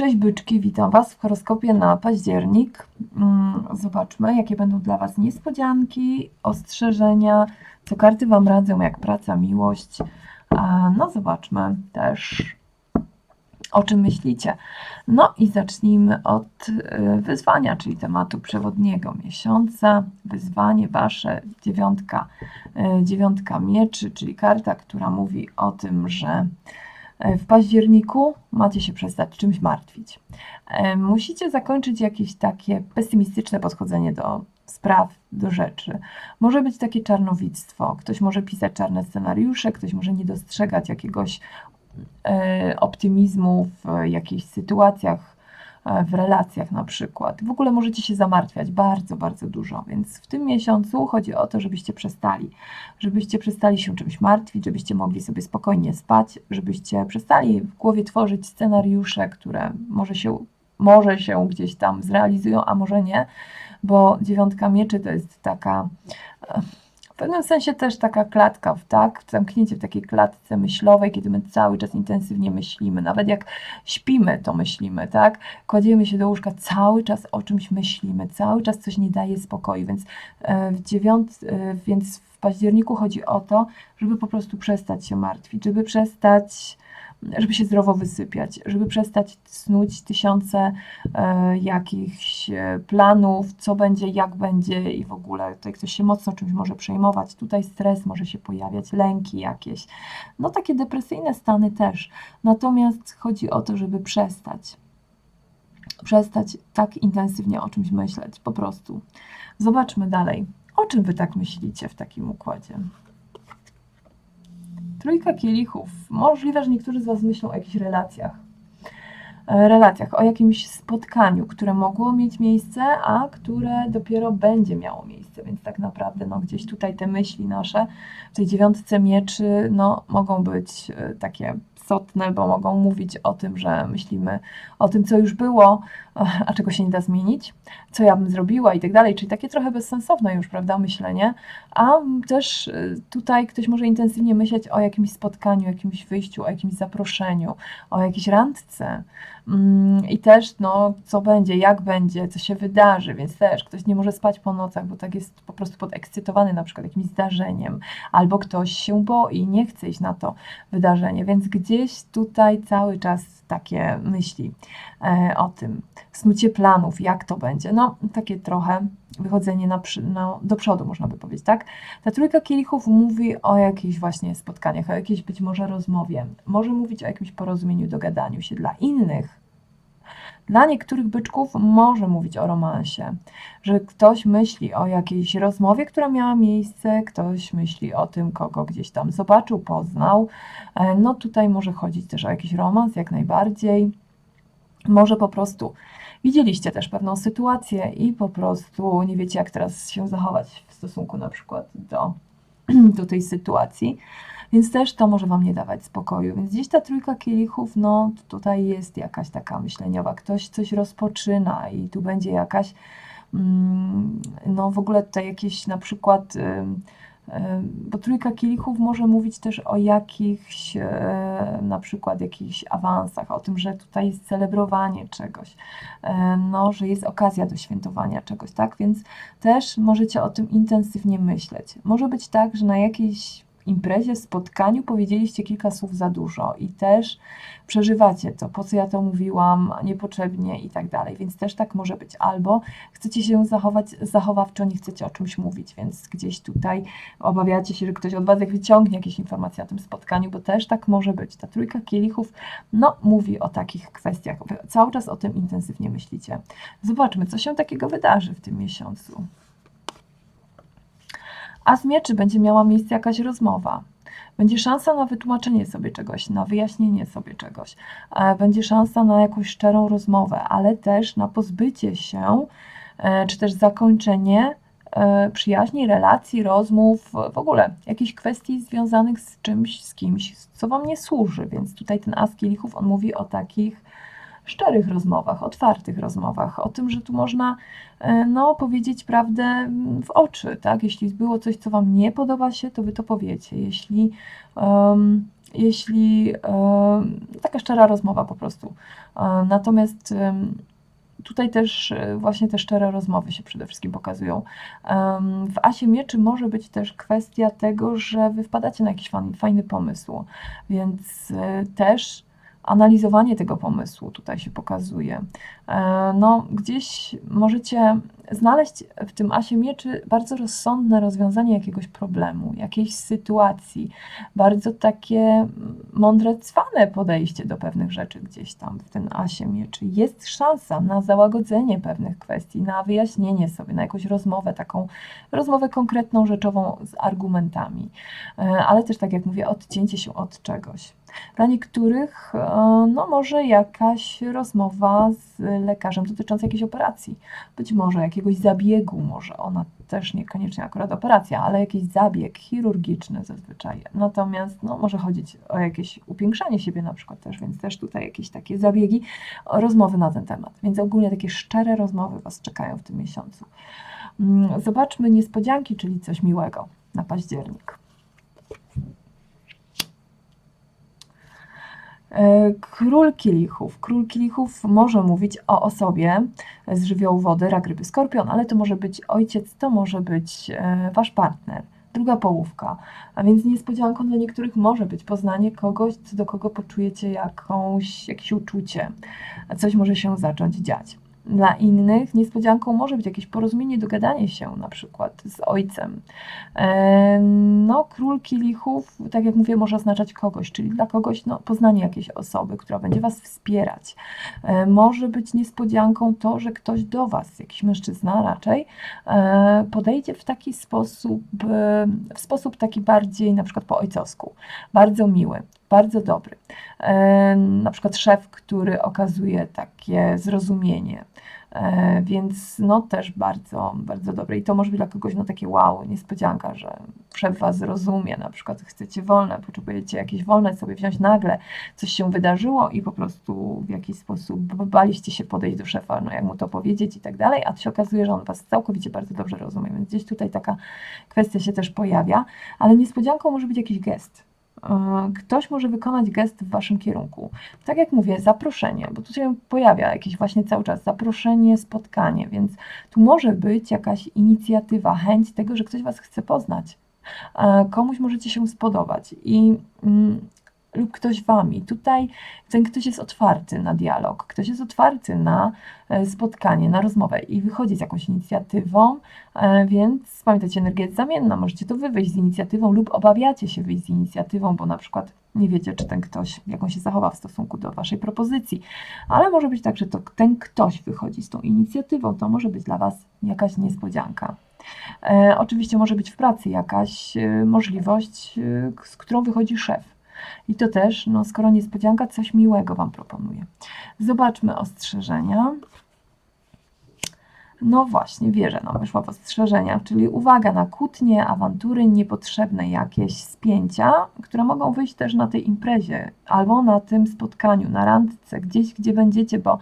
Cześć byczki, witam Was w horoskopie na październik. Mm, Zobaczmy, jakie będą dla Was niespodzianki, ostrzeżenia, co karty Wam radzą, jak praca, miłość. No, zobaczmy też, o czym myślicie. No i zacznijmy od y, wyzwania, czyli tematu przewodniego miesiąca. Wyzwanie Wasze, dziewiątka, y, dziewiątka mieczy, czyli karta, która mówi o tym, że w październiku macie się przestać czymś martwić. E, Musicie zakończyć jakieś takie pesymistyczne podchodzenie do spraw, do rzeczy. Może być takie czarnowictwo. Ktoś może pisać czarne scenariusze, ktoś może nie dostrzegać jakiegoś e, optymizmu w jakichś sytuacjach, e, w relacjach na przykład. W ogóle możecie się zamartwiać bardzo, bardzo dużo, więc w tym miesiącu chodzi o to, żebyście przestali, żebyście przestali się czymś martwić, żebyście mogli sobie spokojnie spać, żebyście przestali w głowie tworzyć scenariusze, które może się, może się gdzieś tam zrealizują, a może nie, bo dziewiątka mieczy to jest taka e, w pewnym sensie też taka klatka, tak? Zamknięcie w takiej klatce myślowej, kiedy my cały czas intensywnie myślimy. Nawet jak śpimy, to myślimy, tak? Kładziemy się do łóżka, cały czas o czymś myślimy, cały czas coś nie daje spokoju, więc e, w dziewiąt, e, więc w październiku chodzi o to, żeby po prostu przestać się martwić, żeby przestać żeby się zdrowo wysypiać, żeby przestać snuć tysiące e, jakichś e, planów, co będzie, jak będzie i w ogóle tutaj ktoś się mocno czymś może przejmować, tutaj stres może się pojawiać, lęki jakieś, no takie depresyjne stany też. Natomiast chodzi o to, żeby przestać. Przestać tak intensywnie o czymś myśleć, po prostu. Zobaczmy dalej. O czym wy tak myślicie w takim układzie? Trójka kielichów. Możliwe, że niektórzy z Was myślą o jakichś relacjach. E, Relacjach, o jakimś spotkaniu, które mogło mieć miejsce, a które dopiero będzie miało miejsce. Więc tak naprawdę no, gdzieś tutaj te myśli nasze w tej dziewiątce mieczy no, mogą być e, takie istotne, bo mogą mówić o tym, że myślimy o tym, co już było, a czego się nie da zmienić, co ja bym zrobiła i tak dalej, czyli takie trochę bezsensowne już, prawda, myślenie, a też y, tutaj ktoś może intensywnie myśleć o jakimś spotkaniu, jakimś wyjściu, o jakimś zaproszeniu, o jakiejś randce. Mm, i też, no, co będzie, jak będzie, co się wydarzy, więc też ktoś nie może spać po nocach, bo tak jest po prostu podekscytowany na przykład jakimś zdarzeniem, albo ktoś się boi, nie chce iść na to wydarzenie, więc gdzieś tutaj cały czas takie myśli e, o tym, snucie planów, jak to będzie, no takie trochę wychodzenie na, no, do przodu, można by powiedzieć, tak? Ta trójka kielichów mówi o jakichś właśnie spotkaniach, o jakiejś być może rozmowie, może mówić o jakimś porozumieniu, dogadaniu się dla innych. Dla niektórych byczków może mówić o romansie, że ktoś myśli o jakiejś rozmowie, która miała miejsce, ktoś myśli o tym, kogo gdzieś tam zobaczył, poznał. E, No tutaj może chodzić też o jakiś romans, jak najbardziej. Może po prostu widzieliście też pewną sytuację i po prostu nie wiecie, jak teraz się zachować w stosunku na przykład do, do tej sytuacji. Więc też to może Wam nie dawać spokoju. Więc gdzieś ta trójka kielichów, no tutaj jest jakaś taka myśleniowa. Ktoś coś rozpoczyna i tu będzie jakaś, mm, no w ogóle tutaj jakieś na przykład, ym, ym, bo trójka kielichów może mówić też o jakichś, e, na przykład jakichś awansach, o tym, że tutaj jest celebrowanie czegoś, e, no, że jest okazja do świętowania czegoś, tak? Więc też możecie o tym intensywnie myśleć. Może być tak, że na jakiejś imprezie, spotkaniu powiedzieliście kilka słów za dużo i też przeżywacie to, po co ja to mówiłam, niepotrzebnie i tak dalej, więc też tak może być. Albo chcecie się zachować zachowawczo, nie chcecie o czymś mówić, więc gdzieś tutaj obawiacie się, że ktoś od Was wyciągnie jakieś informacje o tym spotkaniu, bo też tak może być. Ta trójka kielichów, no, mówi o takich kwestiach. Wy cały czas o tym intensywnie myślicie. Zobaczmy, co się takiego wydarzy w tym miesiącu. A z mieczy będzie miała miejsce jakaś rozmowa. Będzie szansa na wytłumaczenie sobie czegoś, na wyjaśnienie sobie czegoś. E, Będzie szansa na jakąś szczerą rozmowę, ale też na pozbycie się, e, czy też zakończenie e, przyjaźni, relacji, rozmów, w ogóle jakichś kwestii związanych z czymś, z kimś, co Wam nie służy. Więc tutaj ten as kielichów, on mówi o takich szczerych rozmowach, otwartych rozmowach, o tym, że tu można e, no, powiedzieć prawdę w oczy, tak? Jeśli było coś, co Wam nie podoba się, to Wy to powiecie. Jeśli, em, jeśli e, taka szczera rozmowa po prostu. E, natomiast em, tutaj też e, właśnie te szczere rozmowy się przede wszystkim pokazują. W Asie Mieczy może być też kwestia tego, że wy wpadacie na jakiś fajny pomysł, więc też analizowanie tego pomysłu tutaj się pokazuje. E, No, gdzieś możecie znaleźć w tym Asie Mieczy bardzo rozsądne rozwiązanie jakiegoś problemu, jakiejś sytuacji, bardzo takie mądre, cwane podejście do pewnych rzeczy gdzieś tam w tym Asie Mieczy. Jest szansa na załagodzenie pewnych kwestii, na wyjaśnienie sobie, na jakąś rozmowę, taką rozmowę konkretną, rzeczową z argumentami, E, ale też tak jak mówię, odcięcie się od czegoś. Dla niektórych e, no może jakaś rozmowa z lekarzem dotycząca jakiejś operacji, być może jakiegoś zabiegu, może ona też niekoniecznie akurat operacja, ale jakiś zabieg chirurgiczny zazwyczaj. Natomiast no, może chodzić o jakieś upiększanie siebie na przykład też, więc też tutaj jakieś takie zabiegi, rozmowy na ten temat. Więc ogólnie takie szczere rozmowy Was czekają w tym miesiącu. Mm, Zobaczmy niespodzianki, czyli coś miłego na październik. Król kielichów. Król kielichów może mówić o osobie z żywiołu wody, rak, ryby, skorpion, ale to może być ojciec, to może być e, wasz partner, druga połówka. A więc niespodzianką dla niektórych może być poznanie kogoś, do kogo poczujecie jakąś, jakieś uczucie. Coś może się zacząć dziać. Dla innych niespodzianką może być jakieś porozumienie, dogadanie się na przykład z ojcem. E, No, król kielichów, tak jak mówię, może oznaczać kogoś, czyli dla kogoś no, poznanie jakiejś osoby, która będzie Was wspierać. E, Może być niespodzianką to, że ktoś do Was, jakiś mężczyzna raczej, e, podejdzie w taki sposób, w sposób taki bardziej na przykład po ojcowsku, bardzo miły, bardzo dobry. Na przykład szef, który okazuje takie zrozumienie. E, Więc no też bardzo, bardzo dobre. I to może być dla kogoś no takie wow, niespodzianka, że szef was zrozumie, na przykład chcecie wolne, potrzebujecie jakieś wolne sobie wziąć nagle, coś się wydarzyło i po prostu w jakiś sposób baliście się podejść do szefa, no jak mu to powiedzieć i tak dalej, a to się okazuje, że on was całkowicie bardzo dobrze rozumie, więc gdzieś tutaj taka kwestia się też pojawia, ale niespodzianką może być jakiś gest. E, Ktoś może wykonać gest w waszym kierunku. Tak jak mówię, zaproszenie, bo tu się pojawia jakieś właśnie cały czas zaproszenie, spotkanie, więc tu może być jakaś inicjatywa, chęć tego, że ktoś was chce poznać. E, Komuś możecie się spodobać i mm, lub ktoś wami. Tutaj ten ktoś jest otwarty na dialog, ktoś jest otwarty na e, spotkanie, na rozmowę i wychodzi z jakąś inicjatywą, e, więc pamiętajcie, energia jest zamienna, możecie to wy wyjść z inicjatywą lub obawiacie się wyjść z inicjatywą, bo na przykład nie wiecie, czy ten ktoś, jak on się zachowa w stosunku do waszej propozycji, ale może być tak, że to ten ktoś wychodzi z tą inicjatywą, to może być dla was jakaś niespodzianka. E, oczywiście może być w pracy jakaś e, możliwość, z którą wychodzi szef. I to też, no, skoro niespodzianka, coś miłego Wam proponuje. Zobaczmy ostrzeżenia. No właśnie, wierzę, no wyszła w ostrzeżenia, czyli uwaga na kłótnie, awantury, niepotrzebne jakieś spięcia, które mogą wyjść też na tej imprezie albo na tym spotkaniu, na randce, gdzieś, gdzie będziecie, bo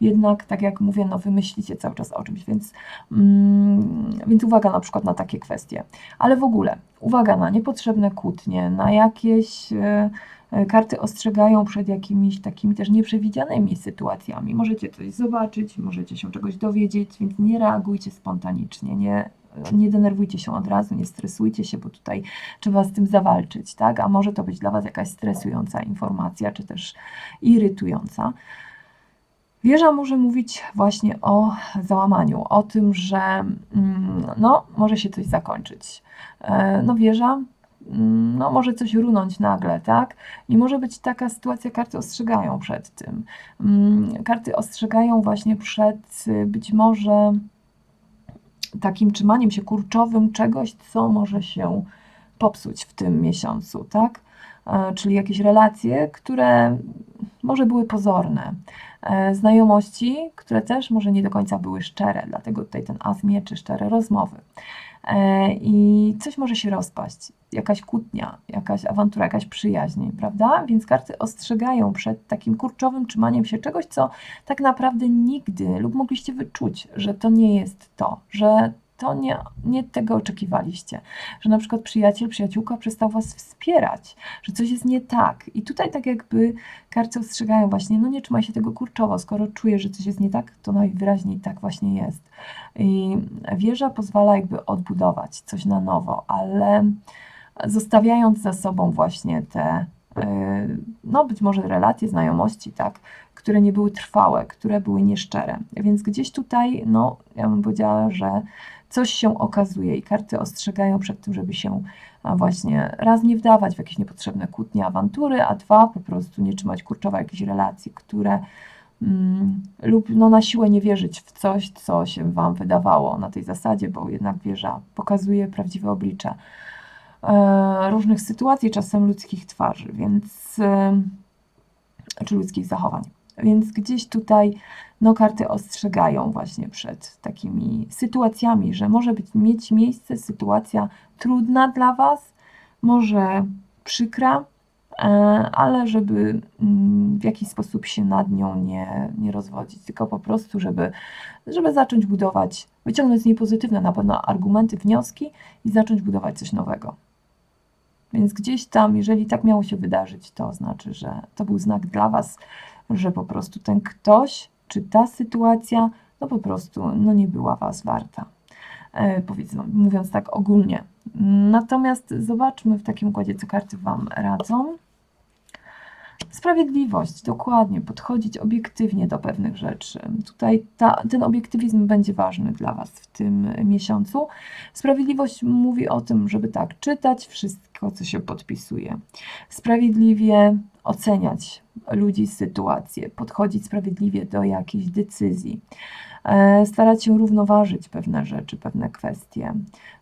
jednak, tak jak mówię, no wy myślicie cały czas o czymś, więc, mm, więc uwaga na przykład na takie kwestie. Ale w ogóle, uwaga na niepotrzebne kłótnie, na jakieś e, e, karty ostrzegają przed jakimiś takimi też nieprzewidzianymi sytuacjami. Możecie coś zobaczyć, możecie się czegoś dowiedzieć, więc nie reagujcie spontanicznie, nie, nie denerwujcie się od razu, nie stresujcie się, bo tutaj trzeba z tym zawalczyć, tak? A może to być dla Was jakaś stresująca informacja, czy też irytująca. Wieża może mówić właśnie o załamaniu, o tym, że mm, no, może się coś zakończyć. E, No wieża mm, no, może coś runąć nagle, tak? I może być taka sytuacja, karty ostrzegają przed tym. Mm, Karty ostrzegają właśnie przed y, być może takim trzymaniem się kurczowym czegoś, co może się popsuć w tym miesiącu, tak? E, Czyli jakieś relacje, które może były pozorne. E, Znajomości, które też może nie do końca były szczere, dlatego tutaj ten as mieczy, szczere rozmowy. E, I coś może się rozpaść, jakaś kłótnia, jakaś awantura, jakaś przyjaźń, prawda? Więc karty ostrzegają przed takim kurczowym trzymaniem się czegoś, co tak naprawdę nigdy lub mogliście wyczuć, że to nie jest to, że to nie, nie tego oczekiwaliście. Że na przykład przyjaciel, przyjaciółka przestał Was wspierać, że coś jest nie tak. I tutaj tak jakby karty ostrzegają właśnie, no nie trzymaj się tego kurczowo, skoro czujesz, że coś jest nie tak, to najwyraźniej tak właśnie jest. I wieża pozwala jakby odbudować coś na nowo, ale zostawiając za sobą właśnie te, yy, no być może relacje, znajomości, tak, które nie były trwałe, które były nieszczere. Więc gdzieś tutaj, no, ja bym powiedziała, że coś się okazuje i karty ostrzegają przed tym, żeby się właśnie raz nie wdawać w jakieś niepotrzebne kłótnie, awantury, a dwa po prostu nie trzymać kurczowo jakichś relacji, które mm, lub no, na siłę nie wierzyć w coś, co się Wam wydawało na tej zasadzie, bo jednak wieża pokazuje prawdziwe oblicze e, różnych sytuacji, czasem ludzkich twarzy, więc e, czy ludzkich zachowań. Więc gdzieś tutaj no, karty ostrzegają właśnie przed takimi sytuacjami, że może być, mieć miejsce sytuacja trudna dla Was, może przykra, e, ale żeby mm, w jakiś sposób się nad nią nie, nie rozwodzić, tylko po prostu, żeby, żeby zacząć budować, wyciągnąć z niej pozytywne na pewno argumenty, wnioski i zacząć budować coś nowego. Więc gdzieś tam, jeżeli tak miało się wydarzyć, to znaczy, że to był znak dla Was, że po prostu ten ktoś czy ta sytuacja no po prostu no nie była Was warta. E, powiedzmy, mówiąc tak ogólnie. Natomiast zobaczmy w takim układzie, co karty Wam radzą. Sprawiedliwość, dokładnie, podchodzić obiektywnie do pewnych rzeczy. Tutaj ta, ten obiektywizm będzie ważny dla Was w tym miesiącu. Sprawiedliwość mówi o tym, żeby tak czytać wszystko, co się podpisuje. Sprawiedliwie oceniać ludzi, sytuacje, podchodzić sprawiedliwie do jakichś decyzji, e, starać się równoważyć pewne rzeczy, pewne kwestie,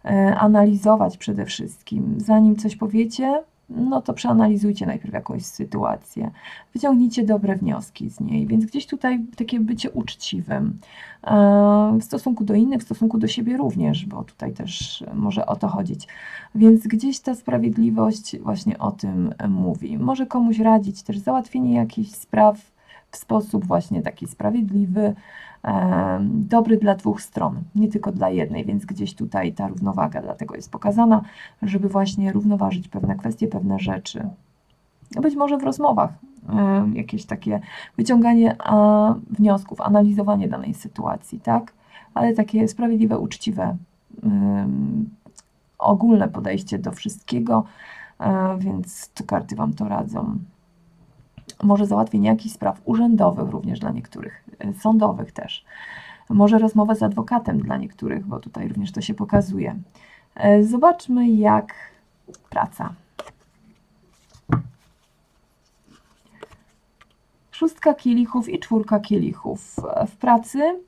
e, analizować przede wszystkim. Zanim coś powiecie, no to przeanalizujcie najpierw jakąś sytuację, wyciągnijcie dobre wnioski z niej, więc gdzieś tutaj takie bycie uczciwym e, w stosunku do innych, w stosunku do siebie również, bo tutaj też może o to chodzić. Więc gdzieś ta sprawiedliwość właśnie o tym mówi. Może komuś radzić też załatwienie jakichś spraw w sposób właśnie taki sprawiedliwy, dobry dla dwóch stron, nie tylko dla jednej, więc gdzieś tutaj ta równowaga dlatego jest pokazana, żeby właśnie równoważyć pewne kwestie, pewne rzeczy. Być może w rozmowach jakieś takie wyciąganie wniosków, analizowanie danej sytuacji, tak? Ale takie sprawiedliwe, uczciwe, ogólne podejście do wszystkiego, e, więc tu karty Wam to radzą może załatwienie jakichś spraw urzędowych również dla niektórych, e, sądowych też. Może rozmowa z adwokatem dla niektórych, bo tutaj również to się pokazuje. E, zobaczmy, jak praca. Szóstka kielichów i czwórka kielichów. W pracy,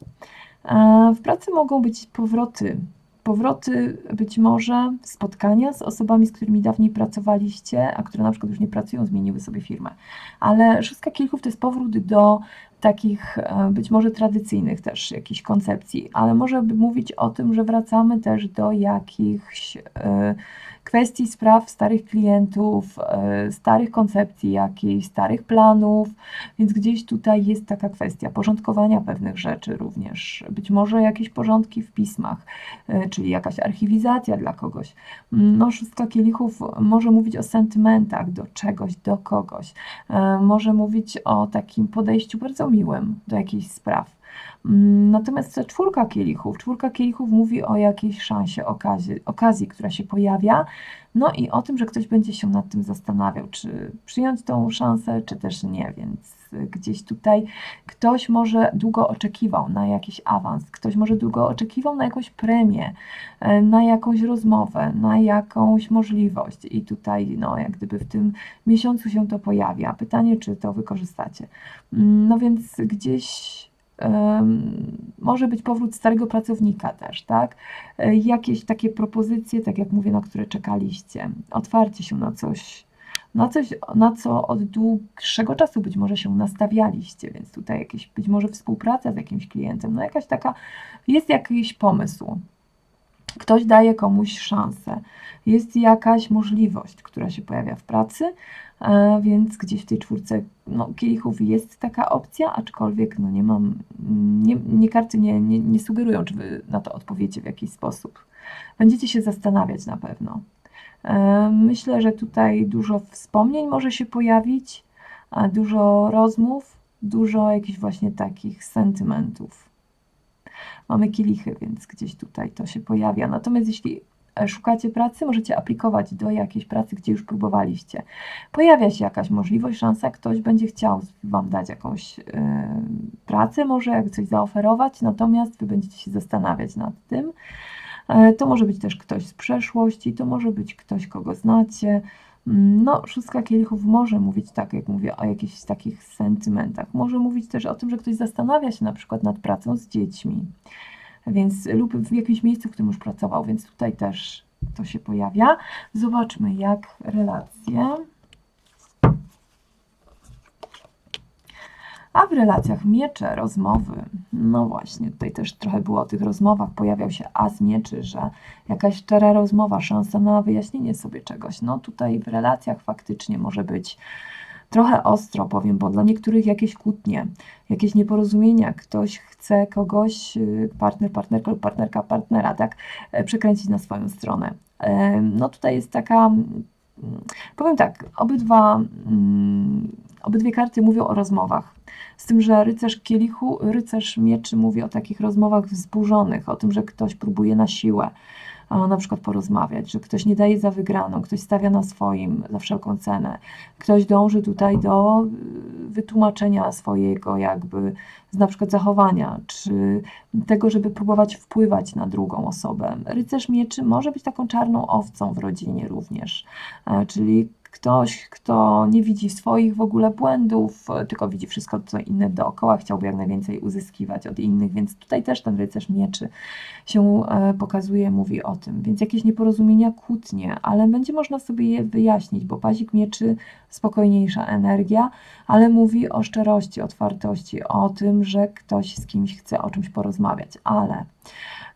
e, w pracy mogą być powroty powroty, być może spotkania z osobami, z którymi dawniej pracowaliście, a które na przykład już nie pracują, zmieniły sobie firmę. Ale szóstka kilków to jest powrót do takich e, być może tradycyjnych też jakichś koncepcji, ale może by mówić o tym, że wracamy też do jakichś e, kwestii, spraw starych klientów, e, starych koncepcji jakichś, starych planów, więc gdzieś tutaj jest taka kwestia porządkowania pewnych rzeczy również, być może jakieś porządki w pismach, czyli jakaś archiwizacja dla kogoś. No, szóstka kielichów może mówić o sentymentach do czegoś, do kogoś, może mówić o takim podejściu bardzo miłym do jakichś spraw. Mm, natomiast czwórka kielichów, czwórka kielichów mówi o jakiejś szansie, okazji, okazji, która się pojawia, no i o tym, że ktoś będzie się nad tym zastanawiał, czy przyjąć tą szansę, czy też nie, więc gdzieś tutaj ktoś może długo oczekiwał na jakiś awans, ktoś może długo oczekiwał na jakąś premię, e, na jakąś rozmowę, na jakąś możliwość i tutaj no jak gdyby w tym miesiącu się to pojawia. Pytanie, czy to wykorzystacie. Mm, no więc gdzieś może być powrót starego pracownika też, tak? E, jakieś takie propozycje, tak jak mówię, na które czekaliście, otwarcie się na coś, na coś, na co od dłuższego czasu być może się nastawialiście, więc tutaj jakieś być może współpraca z jakimś klientem, no jakaś taka, jest jakiś pomysł. Ktoś daje komuś szansę. Jest jakaś możliwość, która się pojawia w pracy, e, więc gdzieś w tej czwórce no, kielichów jest taka opcja, aczkolwiek no, nie mam, nie, nie karty nie, nie, nie sugerują, czy wy na to odpowiecie w jakiś sposób. Będziecie się zastanawiać na pewno. E, Myślę, że tutaj dużo wspomnień może się pojawić, dużo rozmów, dużo jakichś właśnie takich sentymentów. Mamy kielichy, więc gdzieś tutaj to się pojawia. Natomiast jeśli e, szukacie pracy, możecie aplikować do jakiejś pracy, gdzie już próbowaliście. Pojawia się jakaś możliwość, szansa, ktoś będzie chciał Wam dać jakąś yy, pracę, może coś zaoferować, natomiast Wy będziecie się zastanawiać nad tym. E, To może być też ktoś z przeszłości, to może być ktoś, kogo znacie. No, szóstka kielichów może mówić, tak jak mówię, o jakichś takich sentymentach. Może mówić też o tym, że ktoś zastanawia się na przykład nad pracą z dziećmi, więc lub w jakimś miejscu, w którym już pracował, więc tutaj też to się pojawia. Zobaczmy, jak relacje. A w relacjach miecze, rozmowy. No właśnie, tutaj też trochę było o tych rozmowach. Pojawiał się as mieczy, że jakaś szczera rozmowa, szansa na wyjaśnienie sobie czegoś. No tutaj w relacjach faktycznie może być trochę ostro, powiem, bo dla niektórych jakieś kłótnie, jakieś nieporozumienia, ktoś chce kogoś, y, partner, partnerka lub partnerka partnera, tak, e, przekręcić na swoją stronę. E, No tutaj jest taka, powiem tak, obydwa, mm, obydwie karty mówią o rozmowach. Z tym, że rycerz kielichu, rycerz mieczy mówi o takich rozmowach wzburzonych, o tym, że ktoś próbuje na siłę na przykład porozmawiać, że ktoś nie daje za wygraną, ktoś stawia na swoim za wszelką cenę, ktoś dąży tutaj do wytłumaczenia swojego jakby na przykład zachowania, czy tego, żeby próbować wpływać na drugą osobę. Rycerz mieczy może być taką czarną owcą w rodzinie również, e, czyli ktoś, kto nie widzi swoich w ogóle błędów, e, tylko widzi wszystko, co inne dookoła, chciałby jak najwięcej uzyskiwać od innych, więc tutaj też ten rycerz mieczy się e, pokazuje, mówi o tym. Więc jakieś nieporozumienia, kłótnie, ale będzie można sobie je wyjaśnić, bo pazik mieczy, spokojniejsza energia, ale mówi o szczerości, otwartości, o tym, że ktoś z kimś chce o czymś porozmawiać, ale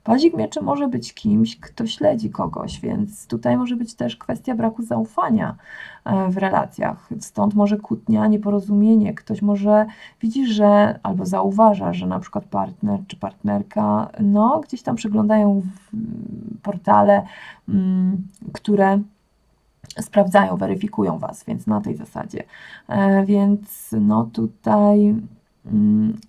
Pazik mieczy może być kimś, kto śledzi kogoś, więc tutaj może być też kwestia braku zaufania e, w relacjach. Stąd może kłótnia, nieporozumienie. Ktoś może widzi, że albo zauważa, że na przykład partner czy partnerka, no gdzieś tam przeglądają w- portale, mm, które sprawdzają, weryfikują Was, więc na tej zasadzie. E, Więc no tutaj mm,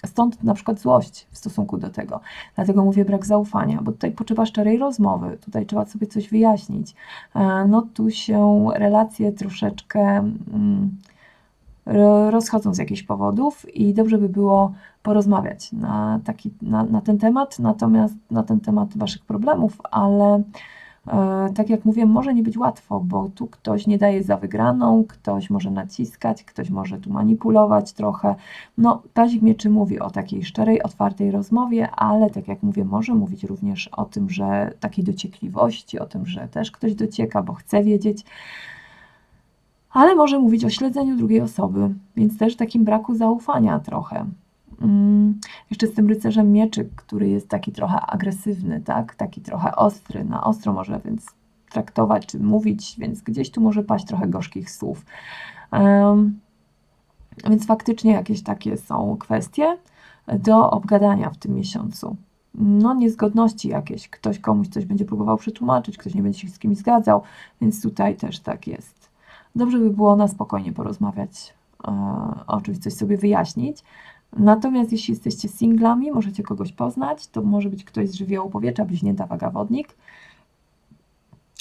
stąd na przykład złość w stosunku do tego. Dlatego mówię brak zaufania, bo tutaj potrzeba szczerej rozmowy, tutaj trzeba sobie coś wyjaśnić. E, No tu się relacje troszeczkę mm, ro- rozchodzą z jakichś powodów i dobrze by było porozmawiać na, taki, na, na ten temat, natomiast na ten temat Waszych problemów, ale tak jak mówię, może nie być łatwo, bo tu ktoś nie daje za wygraną, ktoś może naciskać, ktoś może tu manipulować trochę. No, Pazik Mieczy mówi o takiej szczerej, otwartej rozmowie, ale tak jak mówię, może mówić również o tym, że takiej dociekliwości, o tym, że też ktoś docieka, bo chce wiedzieć. Ale może mówić o śledzeniu drugiej osoby, więc też takim braku zaufania trochę. Mm, jeszcze z tym rycerzem mieczy, który jest taki trochę agresywny, tak? Taki trochę ostry, na ostro może więc traktować czy mówić, więc gdzieś tu może paść trochę gorzkich słów. Em, więc faktycznie jakieś takie są kwestie do obgadania w tym miesiącu. No, niezgodności jakieś. Ktoś komuś coś będzie próbował przetłumaczyć, ktoś nie będzie się z kimś zgadzał, więc tutaj też tak jest. Dobrze by było na spokojnie porozmawiać, e, o czymś coś sobie wyjaśnić. Natomiast jeśli jesteście singlami, możecie kogoś poznać, to może być ktoś z żywiołu powietrza, bliźnięta waga wodnik,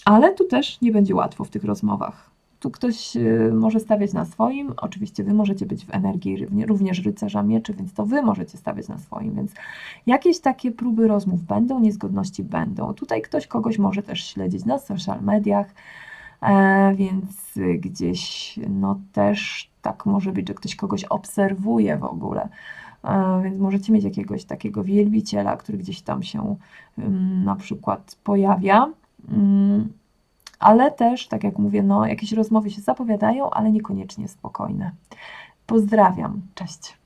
ale tu też nie będzie łatwo w tych rozmowach. Tu ktoś y, może stawiać na swoim, oczywiście Wy możecie być w energii równie- również rycerza mieczy, więc to Wy możecie stawiać na swoim, więc jakieś takie próby rozmów będą, niezgodności będą. Tutaj ktoś kogoś może też śledzić na social mediach, e, więc gdzieś no też tak może być, że ktoś kogoś obserwuje w ogóle. E, Więc możecie mieć jakiegoś takiego wielbiciela, który gdzieś tam się na przykład pojawia. Ym, Ale też, tak jak mówię, no, jakieś rozmowy się zapowiadają, ale niekoniecznie spokojne. Pozdrawiam. Cześć.